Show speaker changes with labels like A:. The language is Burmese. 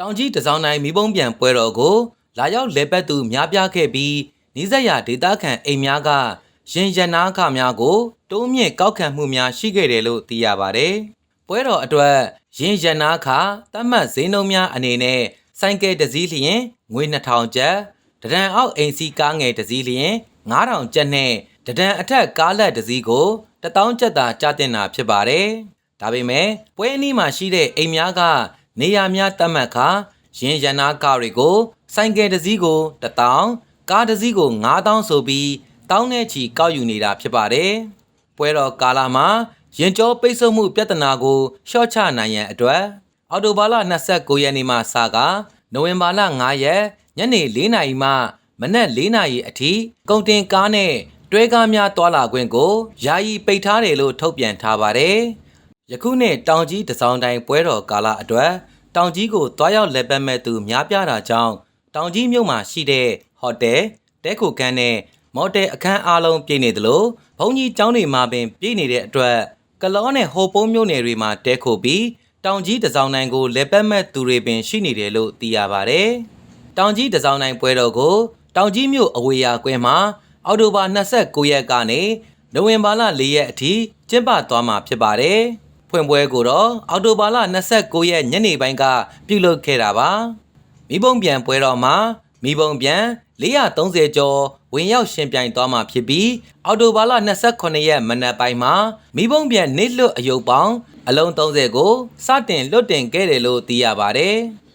A: တောင်ကြီးတစောင်းတိုင်းမိဘုံပြန်ပွဲတော်ကို လာရောက်လေပတ်သူများပြားခဲ့ပြီးနိစက်ရဒေတာခန်အိမ်များကရင်ရနာခများကိုတိုးမြင့်ကောက်ခံမှုများရှိခဲ့တယ်လို့သိရပါတယ်။ပွဲတော်အတွက်ရင်ရနာခတတ်မှတ်ဈေးနှုန်းများအနေနဲ့ဆိုင်ကယ်တစ်စီးလျင်ငွေ2000ကျပ်တဒံအောက်အိမ်စီးကားငယ်တစ်စီးလျင်9000ကျပ်နဲ့တဒံအထက်ကားလက်တစ်စီးကို1000ကျပ်သာကျတင်တာဖြစ်ပါတယ်။ဒါပေမဲ့ပွဲအနီးမှာရှိတဲ့အိမ်များက နေရာများတတ်မှတ်ခါရင်ရနာကားတွေကို ဆိုင်ကယ်တစ်စီးကို1000ကားတစ်စီးကို9000ဆိုပြီးတောင်းနဲ့ချီကောက်ယူနေတာဖြစ်ပါတယ်။ပွဲတော်ကာလမှာရင်ကျောပိတ်ဆို့မှုပြဿနာကိုရှော့ချနိုင်ရန်အတွက်အော်တိုဘာလ29ရက်နေ့မှစကာနိုဝင်ဘာလ9ရက်ညနေ4နာရီမှမနက်4နာရီအထိကုန်တင်ကားနဲ့တွဲကားများတွာလာခွင့်ကိုယာယီပိတ်ထားတယ်လို့ထုတ်ပြန်ထားပါတယ်။ယခုနှစ်တောင်ကြီးတစောင်းတိုင်းပွဲတော်ကာလအတွက် တောင်ကြီးကိုတွားရောက်လက်ပတ်မဲ့သူများပြားတာကြောင့်တောင်ကြီးမြို့မှာရှိတဲ့ဟိုတယ်တဲခိုခန်းနဲ့မော်တယ်အခန်းအားလုံးပြည့်နေသလိုဘုံကြီးကျောင်းတွေမှာပင်ပြည့်နေတဲ့အတွက်ကလောနဲ့ဟိုပုံးမြို့နယ်တွေမှာတဲခိုပြီးတောင်ကြီးတစောင်းတိုင်းကိုလက်ပတ်မဲ့သူတွေပင်ရှိနေတယ်လို့သိရပါတယ်။တောင်ကြီးတစောင်းတိုင်းပွဲတော်ကိုတောင်ကြီးမြို့အဝေးရာကွင်းမှာအောက်တိုဘာ29ရက်ကနေနိုဝင်ဘာလ4ရက်အထိကျင်းပသွားမှာဖြစ်ပါတယ်။ ဖွင့်ပွဲကိုတော့အောက်တိုဘာလ29ရက်ညနေပိုင်းကပြုလုပ်ခဲ့တာပါ။မိဘုံပြန်ပွဲတော်မှာမိဘုံပြန်430ကျော်ဝင်ရောက်ရှင်ပြိုင်သွားမှာဖြစ်ပြီးအော်တိုဘာလ28ရက်မနက်ပိုင်းမှာမိဘုံပြန်နေလွတ်အယုတ်ပေါင်းအလုံး30ကိုစတင်လွတ်တင်ခဲ့တယ်လို့သိရပါတယ်။